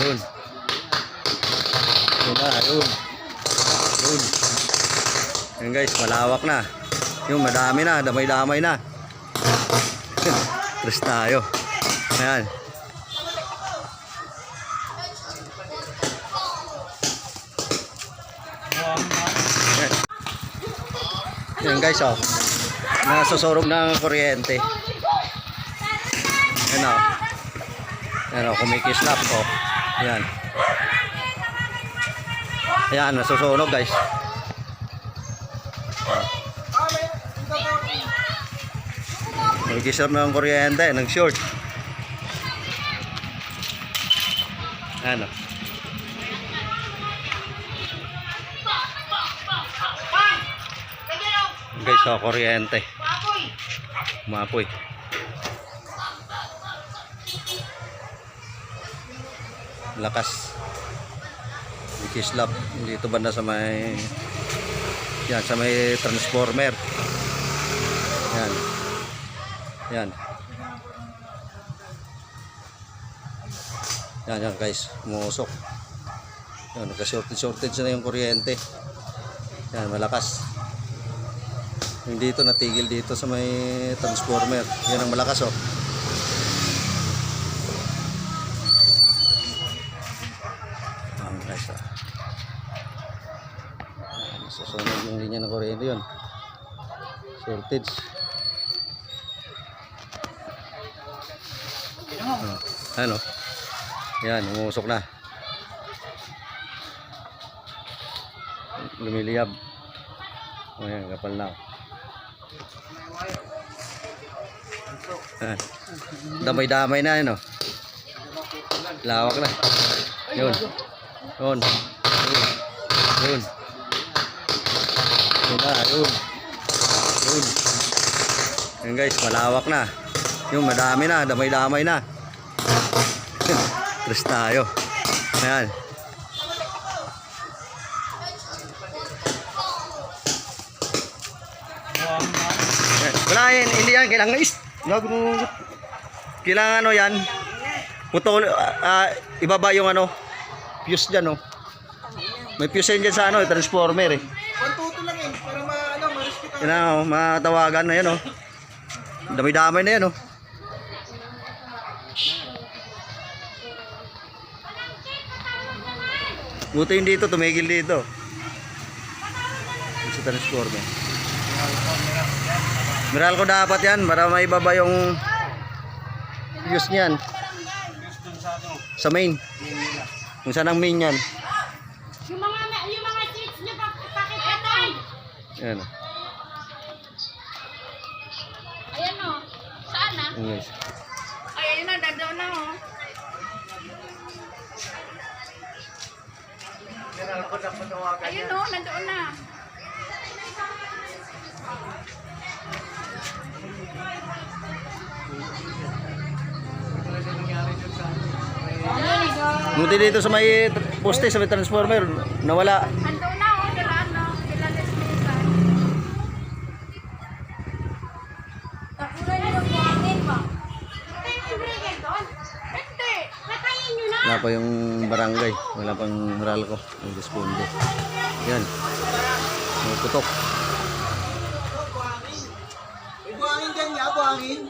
Yun. Yun na, yun. Yun. Yun guys, malawak na. Yung madami na, damay-damay na. Tres tayo. Ayan. Yan guys oh. Nasusurog ng kuryente. Yan oh. Yan oh, kumikislap oh. Yan. Yan, nasusunog guys. Kumikislap ng kuryente, ng short. Ano? Guys, oh, kuryente. Umapoy. Lakas. Kislap. Dito banda sa may yan, sa may transformer. Yan. Yan. Yan, yan guys. Umusok. Yan, nagka-shortage na yung kuryente. Yan, malakas. Yung dito natigil dito sa may transformer. Yan ang malakas oh. Ayan guys oh. Ayan, Susunod yung linya ng kuryente yun. Shortage. Oh, Ano? Yan, umusok na. Lumiliyab. O yan, kapal na. Ah, Damay-damay na yun, oh. Lawak na. Yun. Yun. Yun. Yun. Yun na, yun. Yun. Yun guys, malawak na. Yung madami na, damay-damay na. Tres tayo. Ayan. Wala yan, hindi yan. Kailangan is. Kailangan ano yan. Puto, ah, ibaba yung ano. Fuse dyan, oh. May fuse yan sa ano, transformer eh. Yan na, oh, matawagan na yan, oh. Dami-damay na yan, oh. Buti yung dito, tumigil dito. Sa transformer. Meral ko dapat yan para maibaba yung fuse niyan. Sa main. Kung saan ang main yan. Yung mga yung mga seats niyo pa pakikatay. Yan. Ay, ayun na, dadaw na oh. Ayun o, nandoon na. Buti dito sa may poste, sa may transformer, nawala. Nandoon Wala pa yung barangay. Wala pang Meralco. Ang responde. Yan. May putok. Buhangin dyan niya, buhangin.